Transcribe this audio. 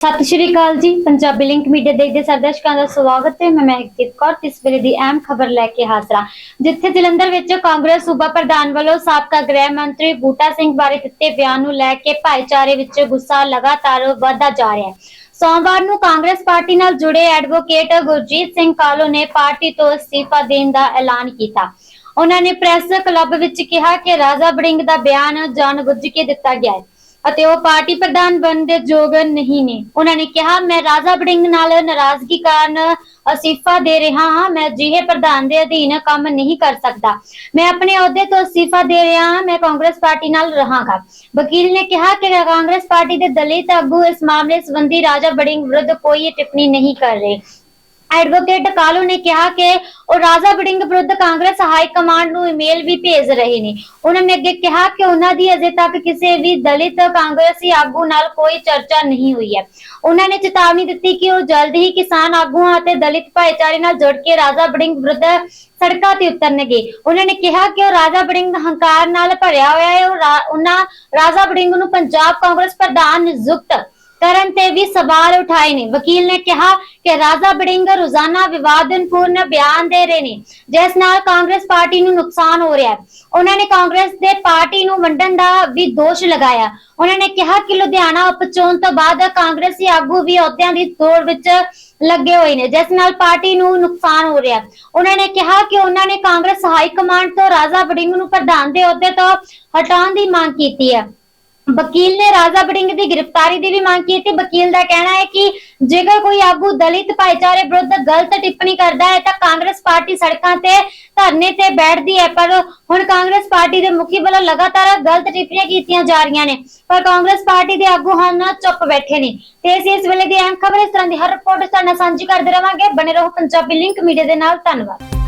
ਸਤਿ ਸ਼੍ਰੀ ਅਕਾਲ ਜੀ, Punjabi link media ਦੇਖਦੇ ਸਾਰੇ ਦਾ ਸਵਾਗਤ ਹੈ। ਮੈਂ ਮਹਿਕਦੀਪ ਕੌਰ, ਇਸ ਵੇਲੇ ਦੀ ਅਹਿਮ ਖਬਰ ਲੈ ਕੇ ਹਾਜ਼ਰ ਹਾਂ। ਜਿੱਥੇ ਜਲੰਧਰ ਵਿੱਚ ਕਾਂਗਰਸ ਸੂਬਾ ਪ੍ਰਧਾਨ ਵੱਲੋਂ ਸਾਬਕਾ ਗ੍ਰਹਿ ਮੰਤਰੀ ਬੂਟਾ ਸਿੰਘ ਬਾਰੇ ਦਿੱਤੇ ਬਿਆਨ ਨੂੰ ਲੈ ਕੇ ਭਾਈਚਾਰੇ ਵਿੱਚ ਗੁੱਸਾ ਲਗਾਤਾਰ ਵਧਦਾ ਜਾ ਰਿਹਾ ਹੈ। ਸੋਮਵਾਰ ਨੂੰ ਕਾਂਗਰਸ ਪਾਰਟੀ ਨਾਲ ਜੁੜੇ ਐਡਵੋਕੇਟ ਗੁਰਜੀਤ ਸਿੰਘ ਕਾਲੋ ਨੇ ਪਾਰਟੀ ਤੋਂ ਅਸਤੀਫਾ ਦੇਣ ਦਾ ਐਲਾਨ ਕੀਤਾ। ਉਹਨਾਂ ਨੇ ਪ੍ਰੈਸ ਕਲੱਬ ਵਿੱਚ ਕਿਹਾ ਕਿ ਰਾਜਾ ਬੜਿੰਗ ਦਾ ਬਿਆਨ ਜਾਣਬੁੱਝ ਕੇ ਦਿੱਤਾ ਗਿਆ ਹੈ। ਅਤੇ ਉਹ ਪਾਰਟੀ ਪ੍ਰਧਾਨ ਬਣਨ ਦੇ ਯੋਗ ਨਹੀਂ ਨੇ। ਉਹਨਾਂ ਨੇ ਕਿਹਾ, ਮੈਂ ਰਾਜਾ ਬੜਿੰਗ ਨਾਲ ਨਾਰਾਜ਼ਗੀ ਕਾਰਨ ਅਸਤੀਫਾ ਦੇ ਰਿਹਾ ਹਾਂ। ਮੈਂ ਅਜਿਹੇ ਪ੍ਰਧਾਨ ਦੇ ਅਧੀਨ ਕੰਮ ਨਹੀਂ ਕਰ ਸਕਦਾ। ਮੈਂ ਆਪਣੇ ਅਹੁਦੇ ਤੋਂ ਅਸਤੀਫਾ ਦੇ ਰਿਹਾ ਹਾਂ। ਮੈਂ ਕਾਂਗਰਸ ਪਾਰਟੀ ਨਾਲ ਰਹਾਂਗਾ। ਵਕੀਲ ਨੇ ਕਿਹਾ ਕਿ ਕਾਂਗਰਸ ਪਾਰਟੀ ਦੇ ਦਲਿਤ ਆਗੂ ਇਸ ਮਾਮਲੇ ਸੰਬੰਧੀ ਰਾਜਾ ਬੜਿੰਗ ਵਿਰੁੱਧ ਕੋਈ ਟਿੱਪਣੀ ਨਹੀਂ ਕਰ ਰਹੇ। ਐਡਵੋਕੇਟ ਕਾਲੂ ਨੇ ਕਿਹਾ ਕਿ ਉਹ ਰਾਜਾ ਬੜਿੰਗ ਵਿਰੁੱਧ ਕਾਂਗਰਸ ਹਾਈ ਕਮਾਂਡ ਨੂੰ ਈਮੇਲ ਵੀ ਭੇਜ ਰਹੇ ਨੇ। ਉਹਨਾਂ ਨੇ ਅੱਗੇ ਕਿਹਾ ਕਿ ਉਹਨਾਂ ਦੀ ਅਜੇ ਤੱਕ ਕਿਸੇ ਵੀ ਦਲਿਤ ਕਾਂਗਰਸੀ ਆਗੂ ਨਾਲ ਕੋਈ ਚਰਚਾ ਨਹੀਂ ਹੋਈ ਹੈ। ਉਹਨਾਂ ਨੇ ਚੇਤਾਵਨੀ ਦਿੱਤੀ ਕਿ ਉਹ ਜਲਦ ਹੀ ਕਿਸਾਨ ਆਗੂਆਂ ਅਤੇ ਦਲਿਤ ਭਾਈਚਾਰੇ ਨਾਲ ਜੁੜ ਕੇ ਰਾਜਾ ਬੜਿੰਗ ਵਿਰੁੱਧ ਸੜਕਾਂ ਤੇ ਉਤਰਨਗੇ। ਉਹਨਾਂ ਨੇ ਕਿਹਾ ਕਿ ਉਹ ਰਾਜਾ ਬੜਿੰਗ ਹੰਕਾਰ ਨਾਲ ਭਰਿਆ ਹੋਇਆ ਹੈ। ਉਹ ਉਹਨਾਂ ਰਾਜਾ ਬੜਿੰਗ ਨੂੰ ਪੰਜਾਬ ਕਾਂਗਰਸ ਪ੍ਰਧਾਨ ਨਿਯੁਕਤ ਕਰਨ ਤੇ ਵੀ ਸਵਾਲ ਉਠਾਏ ਨੇ। ਵਕੀਲ ਨੇ ਕਿਹਾ ਕਿ ਰਾਜਾ ਬੜਿੰਗ ਰੋਜ਼ਾਨਾ ਵਿਵਾਦਨਪੂਰਨ ਬਿਆਨ ਦੇ ਰਹੇ ਨੇ, ਜਿਸ ਨਾਲ ਕਾਂਗਰਸ ਪਾਰਟੀ ਨੂੰ ਨੁਕਸਾਨ ਹੋ ਰਿਹਾ ਹੈ। ਉਹਨਾਂ ਨੇ ਕਾਂਗਰਸ ਦੇ ਪਾਰਟੀ ਨੂੰ ਵੰਡਣ ਦਾ ਵੀ ਦੋਸ਼ ਲਗਾਇਆ। ਉਹਨਾਂ ਨੇ ਕਿਹਾ ਕਿ ਲੁਧਿਆਣਾ ਉਪਚੋਣ ਤੋਂ ਬਾਅਦ ਕਾਂਗਰਸੀ ਆਗੂ ਵੀ ਅਹੁਦਿਆਂ ਦੀ ਦੌੜ ਵਿੱਚ ਲੱਗੇ ਹੋਏ ਨੇ, ਜਿਸ ਨਾਲ ਪਾਰਟੀ ਨੂੰ ਨੁਕਸਾਨ ਹੋ ਰਿਹਾ ਹੈ। ਉਹਨਾਂ ਨੇ ਕਿਹਾ ਕਿ ਉਹਨਾਂ ਨੇ ਕਾਂਗਰਸ ਹਾਈ ਕਮਾਂਡ ਤੋਂ ਰਾਜਾ ਬੜਿੰਗ ਨੂੰ ਪ੍ਰਧਾਨ ਦੇ ਅਹੁਦੇ ਤੋਂ ਹਟਾਉਣ ਦੀ ਮੰਗ ਕੀਤੀ ਹੈ। ਵਕੀਲ ਨੇ ਰਾਜਾ ਬੜਿੰਗ ਦੀ ਗ੍ਰਿਫਤਾਰੀ ਦੀ ਵੀ ਮੰਗ ਕੀਤੀ। ਵਕੀਲ ਦਾ ਕਹਿਣਾ ਹੈ ਕਿ ਜੇਕਰ ਕੋਈ ਆਗੂ ਦਲਿਤ ਭਾਈਚਾਰੇ ਵਿਰੁੱਧ ਗਲਤ ਟਿੱਪਣੀ ਕਰਦਾ ਹੈ ਤਾਂ ਕਾਂਗਰਸ ਪਾਰਟੀ ਸੜਕਾਂ ਤੇ ਧਰਨੇ ਤੇ ਬੈਠਦੀ ਹੈ। ਪਰ ਹੁਣ ਕਾਂਗਰਸ ਪਾਰਟੀ ਦੇ ਮੁਖੀ ਵੱਲੋਂ ਲਗਾਤਾਰ ਗਲਤ ਟਿੱਪਣੀਆਂ ਕੀਤੀਆਂ ਜਾ ਰਹੀਆਂ ਨੇ। ਪਰ ਕਾਂਗਰਸ ਪਾਰਟੀ ਦੇ ਆਗੂ ਹਨ ਚੁੱਪ ਬੈਠੇ ਨੇ। ਤੇ ਅਸੀਂ ਇਸ ਵੇਲੇ ਦੀ ਅਹਿਮ ਖਬਰ, ਇਸ ਤਰ੍ਹਾਂ ਦੀ ਹਰ ਰਿਪੋਰਟ ਤੁਹਾਡੇ ਨਾਲ ਸਾਂਝੀ ਕਰਦੇ ਰਵਾਂਗੇ। ਬਣੇ ਰਹੋ ਪੰਜਾਬੀ ਲਿੰਕ ਮੀਡੀਆ ਦੇ ਨਾਲ। ਧੰਨਵਾਦ।